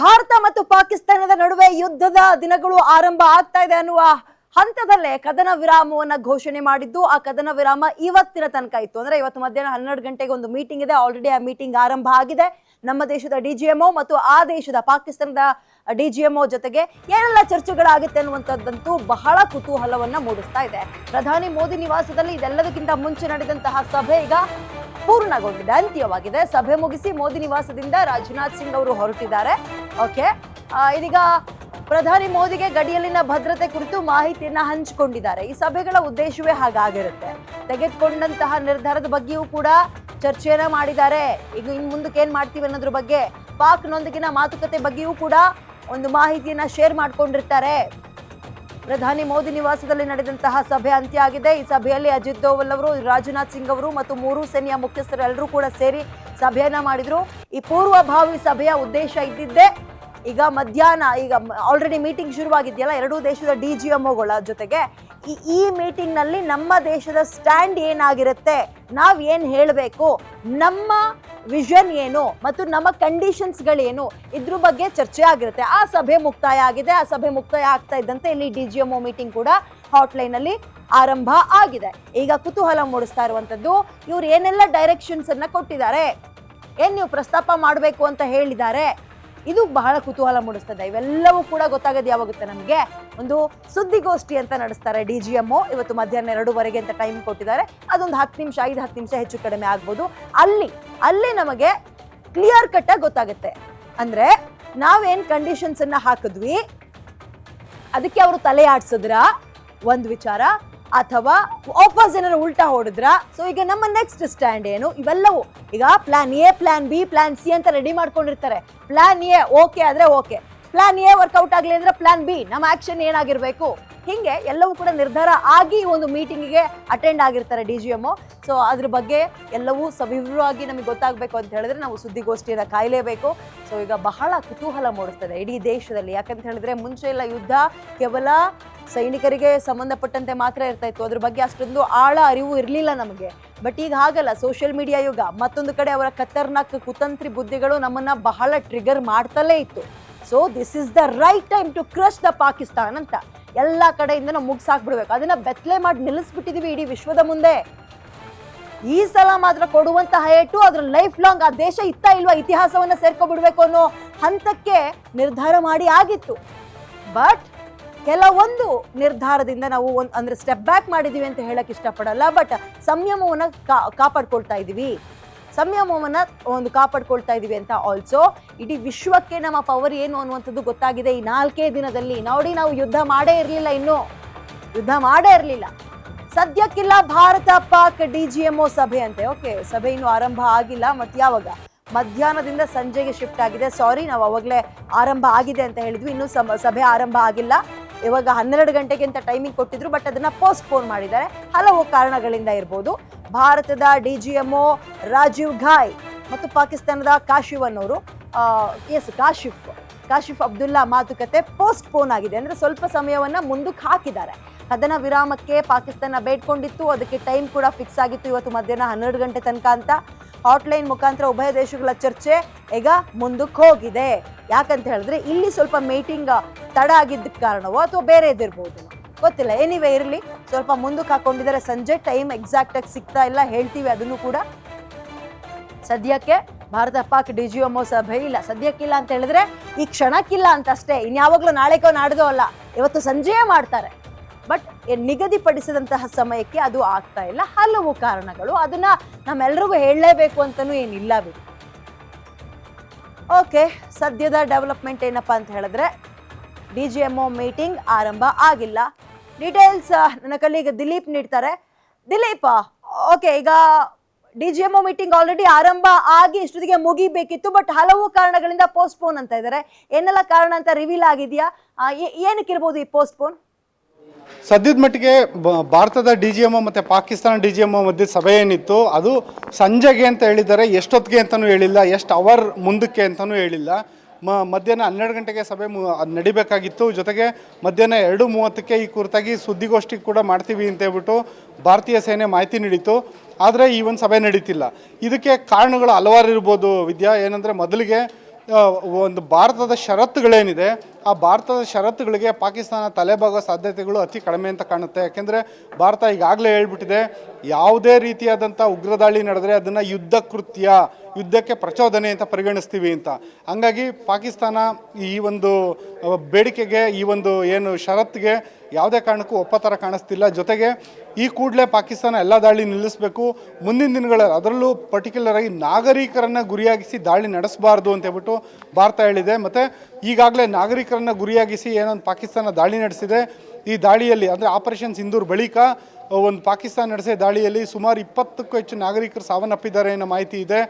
ಭಾರತ ಮತ್ತು ಪಾಕಿಸ್ತಾನದ ನಡುವೆ ಯುದ್ಧದ ದಿನಗಳು ಆರಂಭ ಆಗ್ತಾ ಇದೆ ಅನ್ನುವ ಹಂತದಲ್ಲೇ ಕದನ ವಿರಾಮವನ್ನು ಘೋಷಣೆ ಮಾಡಿದ್ದು. ಆ ಕದನ ವಿರಾಮ ಇವತ್ತಿನ ತನಕ ಇತ್ತು. ಅಂದ್ರೆ ಇವತ್ತು ಮಧ್ಯಾಹ್ನ ಹನ್ನೆರಡು ಗಂಟೆಗೆ ಒಂದು ಮೀಟಿಂಗ್ ಇದೆ. ಆಲ್ರೆಡಿ ಆ ಮೀಟಿಂಗ್ ಆರಂಭ ಆಗಿದೆ. ನಮ್ಮ ದೇಶದ ಡಿಜಿಎಂಒ ಮತ್ತು ಆ ದೇಶದ ಪಾಕಿಸ್ತಾನದ ಡಿ ಜಿ ಎಂ ಜೊತೆಗೆ ಏನೆಲ್ಲ ಚರ್ಚೆಗಳಾಗುತ್ತೆ ಅನ್ನುವಂಥದ್ದಂತೂ ಬಹಳ ಕುತೂಹಲವನ್ನು ಮೂಡಿಸ್ತಾ ಇದೆ. ಪ್ರಧಾನಿ ಮೋದಿ ನಿವಾಸದಲ್ಲಿ ಇದೆಲ್ಲದಕ್ಕಿಂತ ಮುಂಚೆ ನಡೆದಂತಹ ಸಭೆ ಈಗ ಪೂರ್ಣಗೊಂಡಿದೆ. ಅಂತ್ಯವಾಗಿದೆ. ಸಭೆ ಮುಗಿಸಿ ಮೋದಿ ನಿವಾಸದಿಂದ ರಾಜನಾಥ್ ಸಿಂಗ್ ಅವರು ಹೊರಟಿದ್ದಾರೆ. ಓಕೆ. ಇದೀಗ ಪ್ರಧಾನಿ ಮೋದಿಗೆ ಗಡಿಯಲ್ಲಿನ ಭದ್ರತೆ ಕುರಿತು ಮಾಹಿತಿಯನ್ನ ಹಂಚಿಕೊಂಡಿದ್ದಾರೆ. ಈ ಸಭೆಗಳ ಉದ್ದೇಶವೇ ಹಾಗಾಗಿರುತ್ತೆ. ತೆಗೆದುಕೊಂಡಂತಹ ನಿರ್ಧಾರದ ಬಗ್ಗೆಯೂ ಕೂಡ ಚರ್ಚೆಯನ್ನ ಮಾಡಿದ್ದಾರೆ. ಈಗ ಇನ್ ಮುಂದಕ್ಕೆ ಏನ್ ಮಾಡ್ತೀವಿ ಅನ್ನೋದ್ರ ಬಗ್ಗೆ ಪಾಕ್ನೊಂದಿಗಿನ ಮಾತುಕತೆ ಬಗ್ಗೆಯೂ ಕೂಡ ಒಂದು ಮಾಹಿತಿಯನ್ನ ಶೇರ್ ಮಾಡ್ಕೊಂಡಿರ್ತಾರೆ. ಪ್ರಧಾನಿ ಮೋದಿ ನಿವಾಸದಲ್ಲಿ ನಡೆದಂತಹ ಸಭೆ ಅಂತ್ಯ ಆಗಿದೆ. ಈ ಸಭೆಯಲ್ಲಿ ಅಜಿತ್ ದೋವಲ್ ಅವರು, ರಾಜನಾಥ್ ಸಿಂಗ್ ಅವರು ಮತ್ತು ಮೂರು ಸೇನೆಯ ಮುಖ್ಯಸ್ಥರು ಎಲ್ಲರೂ ಕೂಡ ಸೇರಿ ಸಭೆಯನ್ನ ಮಾಡಿದ್ರು. ಈ ಪೂರ್ವಭಾವಿ ಸಭೆಯ ಉದ್ದೇಶ ಇದ್ದಿದ್ದೇ ಈಗ ಮಧ್ಯಾಹ್ನ, ಈಗ ಆಲ್ರೆಡಿ ಮೀಟಿಂಗ್ ಶುರುವಾಗಿದೆಯಲ್ಲ, ಎರಡೂ ದೇಶದ ಡಿ ಜಿ ಎಮ್ಒಗಳ ಜೊತೆಗೆ. ಈ ಈ ಮೀಟಿಂಗ್ನಲ್ಲಿ ನಮ್ಮ ದೇಶದ ಸ್ಟ್ಯಾಂಡ್ ಏನಾಗಿರುತ್ತೆ? ನಾವು ಏನು ಹೇಳಬೇಕು? ನಮ್ಮ ವಿಷನ್ ಏನು ಮತ್ತು ನಮ್ಮ ಕಂಡೀಷನ್ಸ್ಗಳೇನು ಇದ್ರ ಬಗ್ಗೆ ಚರ್ಚೆ ಆಗಿರುತ್ತೆ. ಆ ಸಭೆ ಮುಕ್ತಾಯ ಆಗಿದೆ. ಆ ಸಭೆ ಮುಕ್ತಾಯ ಆಗ್ತಾ ಇದ್ದಂತೆ ಇಲ್ಲಿ ಡಿ ಜಿ ಎಮ್ಒ ಮೀಟಿಂಗ್ ಕೂಡ ಹಾಟ್ಲೈನಲ್ಲಿ ಆರಂಭ ಆಗಿದೆ. ಈಗ ಕುತೂಹಲ ಮೂಡಿಸ್ತಾ ಇರುವಂತದ್ದು, ಇವ್ರು ಏನೆಲ್ಲ ಡೈರೆಕ್ಷನ್ಸನ್ನು ಕೊಟ್ಟಿದ್ದಾರೆ? ಏನು ನೀವು ಪ್ರಸ್ತಾಪ ಮಾಡಬೇಕು ಅಂತ ಹೇಳಿದ್ದಾರೆ? ಇದು ಬಹಳ ಕುತೂಹಲ ಮೂಡಿಸ್ತದೆ. ಇವೆಲ್ಲವೂ ಕೂಡ ಗೊತ್ತಾಗೋದು ಯಾವಾಗುತ್ತೆ ನಮಗೆ? ಒಂದು ಸುದ್ದಿಗೋಷ್ಠಿ ಅಂತ ನಡೆಸ್ತಾರೆ ಡಿ ಜಿ ಎಂಒ ಇವತ್ತು ಮಧ್ಯಾಹ್ನ ಎರಡೂವರೆಗೆ ಅಂತ ಟೈಮ್ ಕೊಟ್ಟಿದ್ದಾರೆ. ಅದೊಂದು ಹತ್ತು ನಿಮಿಷ, ಐದು ಹತ್ತು ನಿಮಿಷ ಹೆಚ್ಚು ಕಡಿಮೆ ಆಗ್ಬೋದು. ಅಲ್ಲಿ ಅಲ್ಲಿ ನಮಗೆ ಕ್ಲಿಯರ್ ಕಟ್ ಆಗಿ ಗೊತ್ತಾಗುತ್ತೆ. ಅಂದ್ರೆ ನಾವೇನ್ ಕಂಡೀಷನ್ಸ್ ಅನ್ನ ಹಾಕಿದ್ವಿ? ಅದಕ್ಕೆ ಅವರು ತಲೆ ಆಡ್ಸಿದ್ರ? ಒಂದು ವಿಚಾರ. ಅಥವಾ ವಾಪಸ್ ಏನಾದ್ರು ಉಲ್ಟಾ ಹೊಡೆದ್ರ? ಸೊ ಈಗ ನಮ್ಮ ನೆಕ್ಸ್ಟ್ ಸ್ಟ್ಯಾಂಡ್ ಏನು? ಇವೆಲ್ಲವೂ ಈಗ plan A plan B plan C ಅಂತ ರೆಡಿ ಮಾಡ್ಕೊಂಡಿರ್ತಾರೆ. ಪ್ಲಾನ್ ಎ ಓಕೆ ಆದ್ರೆ okay plan A work out ಆಗಲಿ ಅಂದ್ರೆ ಪ್ಲಾನ್ ಬಿ ನಮ್ಮ ಆಕ್ಷನ್ ಏನಾಗಿರಬೇಕು? ಹೀಗೆ ಎಲ್ಲವೂ ಕೂಡ ನಿರ್ಧಾರ ಆಗಿ ಒಂದು ಮೀಟಿಂಗಿಗೆ ಅಟೆಂಡ್ ಆಗಿರ್ತಾರೆ ಡಿ ಜಿ ಎಮ್ಮು ಸೊ ಅದ್ರ ಬಗ್ಗೆ ಎಲ್ಲವೂ ಸವಿವರವಾಗಿ ನಮಗೆ ಗೊತ್ತಾಗಬೇಕು ಅಂತ ಹೇಳಿದ್ರೆ ನಾವು ಸುದ್ದಿಗೋಷ್ಠಿಯನ್ನು ಕಾಯಲೇಬೇಕು. ಸೊ ಈಗ ಬಹಳ ಕುತೂಹಲ ಮೂಡಿಸ್ತದೆ ಇಡೀ ದೇಶದಲ್ಲಿ. ಯಾಕಂತ ಹೇಳಿದ್ರೆ ಮುಂಚೆ ಎಲ್ಲ ಯುದ್ಧ ಕೇವಲ ಸೈನಿಕರಿಗೆ ಸಂಬಂಧಪಟ್ಟಂತೆ ಮಾತ್ರ ಇರ್ತಾ ಇತ್ತು. ಅದ್ರ ಬಗ್ಗೆ ಅಷ್ಟೊಂದು ಆಳ ಅರಿವು ಇರಲಿಲ್ಲ ನಮಗೆ. ಬಟ್ ಈಗ ಹಾಗಲ್ಲ ಸೋಷಿಯಲ್ ಮೀಡಿಯಾ ಯುಗ. ಮತ್ತೊಂದು ಕಡೆ ಅವರ ಕತ್ತರ್ನಾಕ್ ಕುತಂತ್ರಿ ಬುದ್ಧಿಗಳು ನಮ್ಮನ್ನ ಬಹಳ ಟ್ರಿಗರ್ ಮಾಡ್ತಲೇ ಇತ್ತು. So this is the right time to crush the Pakistan ಅಂತ ಎಲ್ಲ ಕಡೆಯಿಂದ ನಾವು ಮುಗಿಸಾಕ್ಬಿಡ್ಬೇಕು. ಅದನ್ನ ಬೆತ್ತಲೆ ಮಾಡಿ ನಿಲ್ಲಿಸ್ಬಿಟ್ಟಿದೀವಿ ಇಡೀ ವಿಶ್ವದ ಮುಂದೆ. ಈ ಸಲ ಮಾತ್ರ ಕೊಡುವಂತ ಹೈಟು ಅದ್ರ ಲೈಫ್ ಲಾಂಗ್ ಆ ದೇಶ ಇತ್ತ ಇಲ್ವಾ ಇತಿಹಾಸವನ್ನ ಸೇರ್ಕೊಬಿಡ್ಬೇಕು ಅನ್ನೋ ಹಂತಕ್ಕೆ ನಿರ್ಧಾರ ಮಾಡಿ ಆಗಿತ್ತು. ಬಟ್ ಕೆಲವೊಂದು ನಿರ್ಧಾರದಿಂದ ನಾವು ಒಂದು, ಅಂದ್ರೆ ಸ್ಟೆಪ್ ಬ್ಯಾಕ್ ಮಾಡಿದೀವಿ ಅಂತ ಹೇಳಕ್ ಇಷ್ಟಪಡಲ್ಲ ಬಟ್ ಸಂಯಮವನ್ನ ಕಾಪಾಡ್ಕೊಳ್ತಾ ಇದೀವಿ. ಸಂಯಮವನ್ನ ಒಂದು ಕಾಪಾಡ್ಕೊಳ್ತಾ ಇದೀವಿ ಅಂತ ಆಲ್ಸೋ ಇಡೀ ವಿಶ್ವಕ್ಕೆ ನಮ್ಮ ಪವರ್ ಏನು ಅನ್ನುವಂಥದ್ದು ಗೊತ್ತಾಗಿದೆ. ಈ ನಾಲ್ಕೇ ದಿನದಲ್ಲಿ ನೋಡಿ, ನಾವು ಯುದ್ಧ ಮಾಡೇ ಇರಲಿಲ್ಲ ಇನ್ನು. ಯುದ್ಧ ಮಾಡೇ ಇರಲಿಲ್ಲ. ಸದ್ಯಕ್ಕಿಲ್ಲ Bharat Pak D G M ಸಭೆ ಅಂತೆ. ಓಕೆ ಸಭೆ ಇನ್ನು ಆರಂಭ ಆಗಿಲ್ಲ. ಮತ್ತೆ ಯಾವಾಗ? ಮಧ್ಯಾಹ್ನದಿಂದ ಸಂಜೆಗೆ ಶಿಫ್ಟ್ ಆಗಿದೆ. ಸಾರಿ ನಾವು ಅವಾಗಲೇ ಆರಂಭ ಆಗಿದೆ ಅಂತ ಹೇಳಿದ್ವಿ. ಇನ್ನೂ ಸಭೆ ಆರಂಭ ಆಗಿಲ್ಲ. ಇವಾಗ ಹನ್ನೆರಡು ಗಂಟೆಗೆ ಅಂತ ಟೈಮಿಂಗ್ ಕೊಟ್ಟಿದ್ರು ಬಟ್ ಅದನ್ನ ಪೋಸ್ಟ್ಪೋನ್ ಮಾಡಿದ್ದಾರೆ. ಹಲವು ಕಾರಣಗಳಿಂದ ಇರ್ಬೋದು. ಭಾರತದ D G M Rajiv Ghai ಮತ್ತು ಪಾಕಿಸ್ತಾನದ ಕಾಶಿಫ್ ಅನ್ನೋರು ಎಸ್ ಕಾಶಿಫ್. ಕಾಶಿಫ್ ಅಬ್ದುಲ್ಲಾ ಮಾತುಕತೆ ಪೋಸ್ಟ್ಪೋನ್ ಆಗಿದೆ. ಅಂದರೆ ಸ್ವಲ್ಪ ಸಮಯವನ್ನು ಮುಂದಕ್ಕೆ ಹಾಕಿದ್ದಾರೆ. ಕದನ ವಿರಾಮಕ್ಕೆ ಪಾಕಿಸ್ತಾನ ಬೇಡ್ಕೊಂಡಿತ್ತು. ಅದಕ್ಕೆ ಟೈಮ್ ಕೂಡ ಫಿಕ್ಸ್ ಆಗಿತ್ತು ಇವತ್ತು ಮಧ್ಯಾಹ್ನ ಹನ್ನೆರಡು ಗಂಟೆ ತನಕ ಅಂತ. ಹಾಟ್ಲೈನ್ ಮುಖಾಂತರ ಉಭಯ ದೇಶಗಳ ಚರ್ಚೆ ಈಗ ಮುಂದಕ್ಕೆ ಹೋಗಿದೆ. ಯಾಕಂತ ಹೇಳಿದ್ರೆ ಇಲ್ಲಿ ಸ್ವಲ್ಪ ಮೀಟಿಂಗ್ ತಡ ಆಗಿದ್ದ ಕಾರಣವೋ ಅಥವಾ ಬೇರೆ ಇದಿರ್ಬೋದು ಗೊತ್ತಿಲ್ಲ. ಎನಿವೇ ಇರಲಿ. ಸ್ವಲ್ಪ ಮುಂದಕ್ಕೆ ಹಾಕೊಂಡಿದ್ದಾರೆ. ಸಂಜೆ ಟೈಮ್ ಎಕ್ಸಾಕ್ಟ್ ಆಗಿ ಸಿಗ್ತಾ ಇಲ್ಲ. ಹೇಳ್ತೀವಿ ಅದನ್ನು ಕೂಡ. ಸದ್ಯಕ್ಕೆ ಭಾರತ ಪಾಕ್ ಡಿ ಜಿ ಸಭೆ ಇಲ್ಲ. ಸದ್ಯಕ್ಕಿಲ್ಲ ಅಂತ ಹೇಳಿದ್ರೆ ಈ ಕ್ಷಣಕ್ಕಿಲ್ಲ ಅಂತ ಅಷ್ಟೇ ಇನ್ಯಾವಾಗ್ಲೂ ನಾಳೆಗೋ ನಾಡ್ದೋ ಅಲ್ಲ. ಇವತ್ತು ಸಂಜೆಯೇ ಮಾಡ್ತಾರೆ. ಬಟ್ ನಿಗದಿಪಡಿಸಿದಂತಹ ಸಮಯಕ್ಕೆ ಅದು ಆಗ್ತಾ ಇಲ್ಲ. ಹಲವು ಕಾರಣಗಳು. ಅದನ್ನ ನಮ್ಮೆಲ್ರಿಗೂ ಹೇಳಲೇಬೇಕು ಅಂತಲೂ ಏನಿಲ್ಲ ಬಿಡಿ. ಓಕೆ ಸದ್ಯದ ಡೆವಲಪ್ಮೆಂಟ್ ಏನಪ್ಪಾ ಅಂತ ಹೇಳಿದ್ರೆ ಡಿ ಜಿ ಎಂ ಮೀಟಿಂಗ್ ಆರಂಭ ಆಗಿಲ್ಲ. ಡೀಟೇಲ್ಸ್ ನನ್ನ ಕಲೀಗ್ ದಿಲೀಪ್ ನೀಡ್ತಾರೆ. ದಿಲೀಪ್ ಓಕೆ ಈಗ D G M meeting already ಆರಂಭ ಆಗಿ ಇಷ್ಟೊತ್ತಿಗೆ ಮುಗಿಬೇಕಿತ್ತು ಬಟ್ ಹಲವು ಕಾರಣಗಳಿಂದ ಪೋಸ್ಟ್ಪೋನ್ ಅಂತ ಇದ್ದಾರೆ. ಏನೆಲ್ಲ ಕಾರಣ ಅಂತ ರಿವೀಲ್ ಆಗಿದೆಯಾ? ಏನಕ್ಕಿರ್ಬೋದು ಈ ಪೋಸ್ಟ್ಪೋನ್ ಸದ್ಯದ ಮಟ್ಟಿಗೆ ಭಾರತದ ಡಿ ಜಿ ಎಂ ಮತ್ತು ಪಾಕಿಸ್ತಾನ ಡಿ ಜಿ ಎಂ ಮಧ್ಯೆ ಸಭೆ ಏನಿತ್ತು, ಅದು ಸಂಜೆಗೆ ಅಂತ ಹೇಳಿದ್ದಾರೆ, ಎಷ್ಟೊತ್ತಿಗೆ ಅಂತಲೂ ಹೇಳಿಲ್ಲ, ಎಷ್ಟು ಅವರ್ ಮುಂದಕ್ಕೆ ಅಂತಲೂ ಹೇಳಿಲ್ಲ. ಮ, ಮಧ್ಯಾಹ್ನ ಹನ್ನೆರಡು ಗಂಟೆಗೆ ಸಭೆ ಮು ನಡಿಬೇಕಾಗಿತ್ತು. ಜೊತೆಗೆ ಮಧ್ಯಾಹ್ನ ಎರಡು ಮೂವತ್ತಕ್ಕೆ ಈ ಕುರಿತಾಗಿ ಸುದ್ದಿಗೋಷ್ಠಿ ಕೂಡ ಮಾಡ್ತೀವಿ ಅಂತ ಹೇಳ್ಬಿಟ್ಟು ಭಾರತೀಯ ಸೇನೆ ಮಾಹಿತಿ ನೀಡಿತು ಆದರೆ ಈ ಒಂದು ಸಭೆ ನಡೀತಿಲ್ಲ. ಇದಕ್ಕೆ ಕಾರಣಗಳು ಹಲವಾರು ಇರ್ಬೋದು ವಿದ್ಯಾ. ಏನಂದರೆ ಮೊದಲಿಗೆ ಒಂದು ಭಾರತದ ಷರತ್ತುಗಳೇನಿದೆ ಆ ಭಾರತದ ಷರತ್ತುಗಳಿಗೆ ಪಾಕಿಸ್ತಾನ ತಲೆಬಾಗೋ ಸಾಧ್ಯತೆಗಳು ಅತಿ ಕಡಿಮೆ ಅಂತ ಕಾಣುತ್ತೆ. ಯಾಕೆಂದರೆ ಭಾರತ ಈಗಾಗಲೇ ಹೇಳ್ಬಿಟ್ಟಿದೆ, ಯಾವುದೇ ರೀತಿಯಾದಂಥ ಉಗ್ರ ದಾಳಿ ನಡೆದರೆ ಅದನ್ನು ಯುದ್ಧ ಕೃತ್ಯ, ಯುದ್ಧಕ್ಕೆ ಪ್ರಚೋದನೆ ಅಂತ ಪರಿಗಣಿಸ್ತೀವಿ ಅಂತ. ಹಂಗಾಗಿ ಪಾಕಿಸ್ತಾನ ಈ ಒಂದು ಬೇಡಿಕೆಗೆ, ಈ ಒಂದು ಏನು ಷರತ್ತಿಗೆ ಯಾವುದೇ ಕಾರಣಕ್ಕೂ ಒಪ್ಪತ್ತರ ಕಾಣಿಸ್ತಿಲ್ಲ. ಜೊತೆಗೆ ಈ ಕೂಡಲೇ ಪಾಕಿಸ್ತಾನ ಎಲ್ಲ ದಾಳಿ ನಿಲ್ಲಿಸಬೇಕು. ಮುಂದಿನ ದಿನಗಳಲ್ಲಿ ಅದರಲ್ಲೂ ಪರ್ಟಿಕ್ಯುಲರ್ ಆಗಿ ನಾಗರಿಕರನ್ನು ಗುರಿಯಾಗಿಸಿ ದಾಳಿ ನಡೆಸಬಾರ್ದು ಅಂತ ಹೇಳ್ಬಿಟ್ಟು ಭಾರತ ಹೇಳಿದೆ. ಮತ್ತು ಈಗಾಗಲೇ ನಾಗರಿಕರನ್ನು ಗುರಿಯಾಗಿಸಿ ಏನೊಂದು ಪಾಕಿಸ್ತಾನ ದಾಳಿ ನಡೆಸಿದೆ. ಈ ದಾಳಿಯಲ್ಲಿ ಅಂದರೆ ಆಪರೇಷನ್ ಸಿಂಧೂರ್ ಬಳಿಕ ಒಂದು ಪಾಕಿಸ್ತಾನ ನಡೆಸಿದ ದಾಳಿಯಲ್ಲಿ ಸುಮಾರು ಇಪ್ಪತ್ತಕ್ಕೂ ಹೆಚ್ಚು ನಾಗರಿಕರು ಸಾವನ್ನಪ್ಪಿದ್ದಾರೆ ಅನ್ನೋ ಮಾಹಿತಿ ಇದೆ.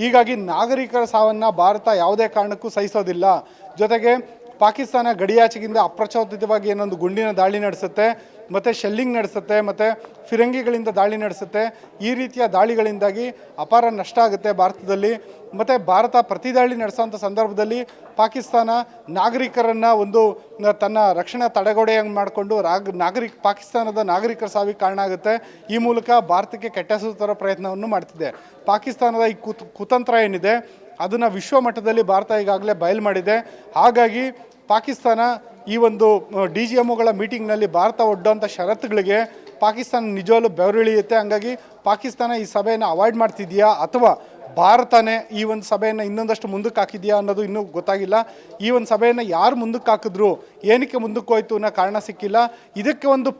ಹೀಗಾಗಿ ನಾಗರಿಕರ ಸಾವನ್ನು ಭಾರತ ಯಾವುದೇ ಕಾರಣಕ್ಕೂ ಸಹಿಸೋದಿಲ್ಲ. ಜೊತೆಗೆ ಪಾಕಿಸ್ತಾನ ಗಡಿಯಾಚೆಗಿಂದ ಅಪ್ರಚೋದಿತವಾಗಿ ಏನೊಂದು ಗುಂಡಿನ ದಾಳಿ ನಡೆಸುತ್ತೆ. ಮತ್ತು ಶೆಲ್ಲಿಂಗ್ ನಡೆಸುತ್ತೆ, ಮತ್ತು ಫಿರಂಗಿಗಳಿಂದ ದಾಳಿ ನಡೆಸುತ್ತೆ. ಈ ರೀತಿಯ ದಾಳಿಗಳಿಂದಾಗಿ ಅಪಾರ ನಷ್ಟ ಆಗುತ್ತೆ ಭಾರತದಲ್ಲಿ. ಮತ್ತು ಭಾರತ ಪ್ರತಿ ದಾಳಿ ನಡೆಸೋಂಥ ಸಂದರ್ಭದಲ್ಲಿ ಪಾಕಿಸ್ತಾನ ನಾಗರಿಕರನ್ನು ಒಂದು ತನ್ನ ರಕ್ಷಣಾ ತಡೆಗೋಡೆಯಂಗೆ ಮಾಡಿಕೊಂಡು ರಾಗ್ ನಾಗರಿಕ, ಪಾಕಿಸ್ತಾನದ ನಾಗರಿಕರ ಸಾವಿಗೆ ಕಾರಣ ಆಗುತ್ತೆ. ಈ ಮೂಲಕ ಭಾರತಕ್ಕೆ ಕೆಟ್ಟ ತರೋ ಪ್ರಯತ್ನವನ್ನು ಮಾಡ್ತಿದೆ. ಪಾಕಿಸ್ತಾನದ ಈ ಕುತ್, ಕುತಂತ್ರ ಏನಿದೆ, ಅದನ್ನು ವಿಶ್ವ ಮಟ್ಟದಲ್ಲಿ ಭಾರತ ಈಗಾಗಲೇ ಬಯಲು ಮಾಡಿದೆ. ಹಾಗಾಗಿ ಪಾಕಿಸ್ತಾನ ಈ ಒಂದು ಡಿ ಜಿ ಎಮ್ಗಳ ಮೀಟಿಂಗ್ನಲ್ಲಿ ಭಾರತ ಒಡ್ಡೋಂಥ ಷರತ್ತುಗಳಿಗೆ ಪಾಕಿಸ್ತಾನ ನಿಜವಾಗ್ಲೂ ಬೆವರಿಳಿಯುತ್ತೆ. ಹಂಗಾಗಿ ಪಾಕಿಸ್ತಾನ ಈ ಸಭೆಯನ್ನು ಅವಾಯ್ಡ್ ಮಾಡ್ತಿದೆಯಾ ಅಥವಾ ಭಾರತನೇ ಈ ಒಂದು ಸಭೆಯನ್ನು ಇನ್ನೊಂದಷ್ಟು ಮುಂದಕ್ಕೆ ಹಾಕಿದೆಯಾ ಅನ್ನೋದು ಇನ್ನೂ ಗೊತ್ತಾಗಿಲ್ಲ. ಈ ಒಂದು ಸಭೆಯನ್ನು ಯಾರು ಮುಂದಕ್ಕೆ ಹಾಕಿದ್ರು, ಏನಕ್ಕೆ ಮುಂದಕ್ಕೆ ಹೋಯಿತು ಅನ್ನೋ ಕಾರಣ ಸಿಕ್ಕಿಲ್ಲ. ಇದಕ್ಕೆ ಒಂದು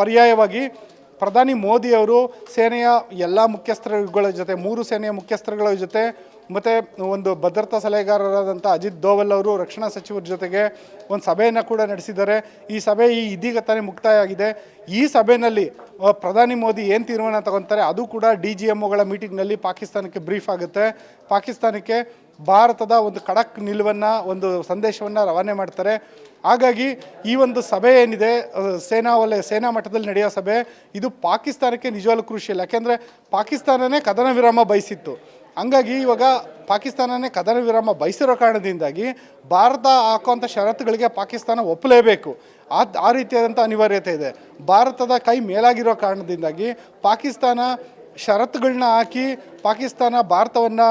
ಪರ್ಯಾಯವಾಗಿ ಪ್ರಧಾನಿ ಮೋದಿಯವರು ಸೇನೆಯ ಎಲ್ಲ ಮುಖ್ಯಸ್ಥರುಗಳ ಜೊತೆ, ಮೂರು ಸೇನೆಯ ಮುಖ್ಯಸ್ಥರುಗಳ ಜೊತೆ ಮತ್ತು ಒಂದು ಭದ್ರತಾ ಸಲಹೆಗಾರರಾದಂಥ ಅಜಿತ್ ದೋವಲ್ ಅವರು ರಕ್ಷಣಾ ಸಚಿವರ ಜೊತೆಗೆ ಒಂದು ಸಭೆಯನ್ನು ಕೂಡ ನಡೆಸಿದ್ದಾರೆ. ಈ ಸಭೆ ಈ ಇದೀಗ ತಾನೇ ಮುಕ್ತಾಯ ಆಗಿದೆ ಈ ಸಭೆಯಲ್ಲಿ ಪ್ರಧಾನಿ ಮೋದಿ ಏನು ತೀರ್ಮಾನ ತಗೊತಾರೆ ಅದು ಕೂಡ ಡಿ ಜಿ ಎಂ ಒಗಳ ಮೀಟಿಂಗ್ನಲ್ಲಿ ಪಾಕಿಸ್ತಾನಕ್ಕೆ ಬ್ರೀಫ್ ಆಗುತ್ತೆ. ಪಾಕಿಸ್ತಾನಕ್ಕೆ ಭಾರತದ ಒಂದು ಖಡಕ್ ನಿಲುವನ್ನು, ಒಂದು ಸಂದೇಶವನ್ನು ರವಾನೆ ಮಾಡ್ತಾರೆ. ಹಾಗಾಗಿ ಈ ಒಂದು ಸಭೆ ಏನಿದೆ ಸೇನಾ ವಲಯ, ಸೇನಾ ಮಟ್ಟದಲ್ಲಿ ನಡೆಯೋ ಸಭೆ, ಇದು ಪಾಕಿಸ್ತಾನಕ್ಕೆ ನಿಜವಾಗ್ಲೂ ಕೃಷಿಯಲ್ಲ ಯಾಕೆಂದರೆ ಪಾಕಿಸ್ತಾನನೇ ಕದನ ವಿರಾಮ ಬಯಸಿತ್ತು. ಹಂಗಾಗಿ ಇವಾಗ ಪಾಕಿಸ್ತಾನನೇ ಕದನ ವಿರಾಮ ಬಯಸಿರೋ ಕಾರಣದಿಂದಾಗಿ ಭಾರತ ಹಾಕುವಂಥ ಷರತ್ತುಗಳಿಗೆ ಪಾಕಿಸ್ತಾನ ಒಪ್ಪಲೇಬೇಕು. ಆ ಆ ರೀತಿಯಾದಂಥ ಅನಿವಾರ್ಯತೆ ಇದೆ. ಭಾರತದ ಕೈ ಮೇಲಾಗಿರೋ ಕಾರಣದಿಂದಾಗಿ ಪಾಕಿಸ್ತಾನ ಷರತ್ತುಗಳನ್ನ ಹಾಕಿ ಪಾಕಿಸ್ತಾನ ಭಾರತವನ್ನು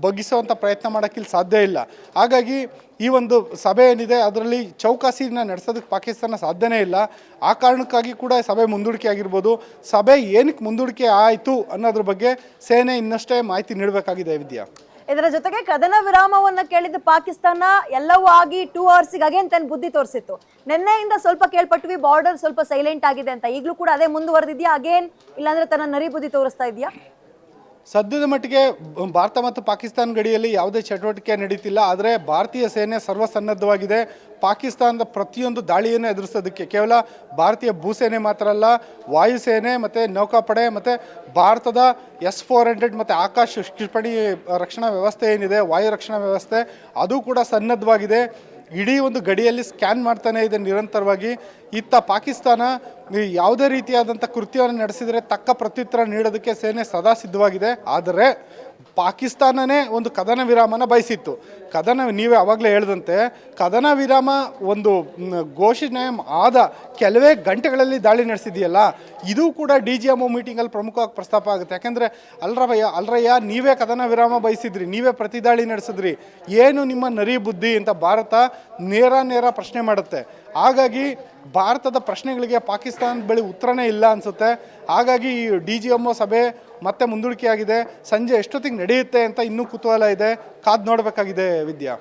ಬಗ್ಗಿಸುವಂಥ ಪ್ರಯತ್ನ ಮಾಡೋಕ್ಕಿಲ್ಲಿ ಸಾಧ್ಯ ಇಲ್ಲ. ಹಾಗಾಗಿ ಈ ಒಂದು ಸಭೆ ಏನಿದೆ ಅದರಲ್ಲಿ ಚೌಕಾಸಿನ ನಡೆಸೋದಕ್ಕೆ ಪಾಕಿಸ್ತಾನ ಸಾಧ್ಯನೇ ಇಲ್ಲ. ಆ ಕಾರಣಕ್ಕಾಗಿ ಕೂಡ ಸಭೆ ಮುಂದೂಡಿಕೆ ಆಗಿರ್ಬೋದು. ಸಭೆ ಏನಕ್ಕೆ ಮುಂದೂಡಿಕೆ ಆಯಿತು ಅನ್ನೋದ್ರ ಬಗ್ಗೆ ಸೇನೆ ಇನ್ನಷ್ಟೇ ಮಾಹಿತಿ ನೀಡಬೇಕಾಗಿದೆ ವಿದ್ಯಾ. ಇದರ ಜೊತೆಗೆ ಕದನ ವಿರಾಮವನ್ನ ಕೇಳಿದ ಪಾಕಿಸ್ತಾನ, ಎಲ್ಲವೂ ಆಗಿ ಟೂ ಅವರ್ಸಿಗೆ ಅಗೇನ್ ತನ್ನ ಬುದ್ಧಿ ತೋರಿಸಿತ್ತು. ನಿನ್ನೆಯಿಂದ ಸ್ವಲ್ಪ ಕೇಳ್ಪಟ್ವಿ ಬಾರ್ಡರ್ ಸ್ವಲ್ಪ ಸೈಲೆಂಟ್ ಆಗಿದೆ ಅಂತ. ಈಗಲೂ ಕೂಡ ಅದೇ ಮುಂದುವರೆದಿದ್ಯಾ? ಅಗೇನ್? ಇಲ್ಲಾಂದ್ರೆ ತನ್ನ ನರಿ ಬುದ್ಧಿ ತೋರಿಸ್ತಾ ಇದೆಯಾ? ಸದ್ಯದ ಮಟ್ಟಿಗೆ ಭಾರತ ಮತ್ತು ಪಾಕಿಸ್ತಾನ ಗಡಿಯಲ್ಲಿ ಯಾವುದೇ ಚಟುವಟಿಕೆ ನಡೀತಿಲ್ಲ, ಆದರೆ ಭಾರತೀಯ ಸೇನೆ ಸರ್ವಸನ್ನದ್ಧವಾಗಿದೆ. ಪಾಕಿಸ್ತಾನದ ಪ್ರತಿಯೊಂದು ದಾಳಿಯನ್ನು ಎದುರಿಸೋದಕ್ಕೆ ಕೇವಲ ಭಾರತೀಯ ಭೂಸೇನೆ ಮಾತ್ರ ಅಲ್ಲ, ವಾಯುಸೇನೆ ಮತ್ತು ನೌಕಾಪಡೆ ಮತ್ತು ಭಾರತದ ಎಸ್ ಫೋರ್ ಹಂಡ್ರೆಡ್ ಮತ್ತು ಆಕಾಶ ಕ್ಷಿಪಣಿ ರಕ್ಷಣಾ ವ್ಯವಸ್ಥೆ ಏನಿದೆ, ವಾಯು ರಕ್ಷಣಾ ವ್ಯವಸ್ಥೆ, ಅದು ಕೂಡ ಸನ್ನದ್ಧವಾಗಿದೆ. ಇಡೀ ಒಂದು ಗಡಿಯಲ್ಲಿ ಸ್ಕ್ಯಾನ್ ಮಾಡ್ತಾನೆ ಇದೆ ನಿರಂತರವಾಗಿ. ಇತ್ತ ಪಾಕಿಸ್ತಾನ ಯಾವುದೇ ರೀತಿಯಾದಂಥ ಕೃತ್ಯವನ್ನು ನಡೆಸಿದರೆ ತಕ್ಕ ಪ್ರತ್ಯುತ್ತರ ನೀಡೋದಕ್ಕೆ ಸೇನೆ ಸದಾ ಸಿದ್ಧವಾಗಿದೆ. ಆದರೆ ಪಾಕಿಸ್ತಾನನೇ ಒಂದು ಕದನ ವಿರಾಮನ ಬಯಸಿತ್ತು. ಕದನ ನೀವೇ ಆವಾಗಲೇ ಹೇಳಿದಂತೆ, ಕದನ ವಿರಾಮ ಒಂದು ಘೋಷಣೆ ಆದ ಕೆಲವೇ ಗಂಟೆಗಳಲ್ಲಿ ದಾಳಿ ನಡೆಸಿದೆಯಲ್ಲ, ಇದು ಕೂಡ ಡಿ ಜಿ ಎಂ ಒ ಮೀಟಿಂಗಲ್ಲಿ ಪ್ರಮುಖವಾಗಿ ಪ್ರಸ್ತಾಪ ಆಗುತ್ತೆ. ಯಾಕೆಂದರೆ ಅಲ್ರವಯ್ಯ ಅಲ್ರಯ್ಯ, ನೀವೇ ಕದನ ವಿರಾಮ ಬಯಸಿದ್ರಿ, ನೀವೇ ಪ್ರತಿ ದಾಳಿ ನಡೆಸಿದ್ರಿ, ಏನು ನಿಮ್ಮ ನರಿ ಬುದ್ಧಿ ಅಂತ ಭಾರತ ನೇರ ನೇರ ಪ್ರಶ್ನೆ ಮಾಡುತ್ತೆ. ಹಾಗಾಗಿ, ಭಾರತದ ಪ್ರಶ್ನೆಗಳಿಗೆ ಪಾಕಿಸ್ತಾನ ಬಳಿ ಉತ್ತರನೇ ಇಲ್ಲ ಅನಿಸುತ್ತೆ. ಹಾಗಾಗಿ ಈ ಡಿ ಜಿ ಎಂ ಒ ಸಭೆ ಮತ್ತೆ ಮುಂದೂಡಿಕೆಯಾಗಿದೆ. ಸಂಜೆ ಎಷ್ಟೊತ್ತಿಗೆ ನಡೆಯುತ್ತೆ ಅಂತ ಇನ್ನೂ ಕುತೂಹಲ ಇದೆ. ಕಾದು ನೋಡಬೇಕಾಗಿದೆ ವಿದ್ಯಾ.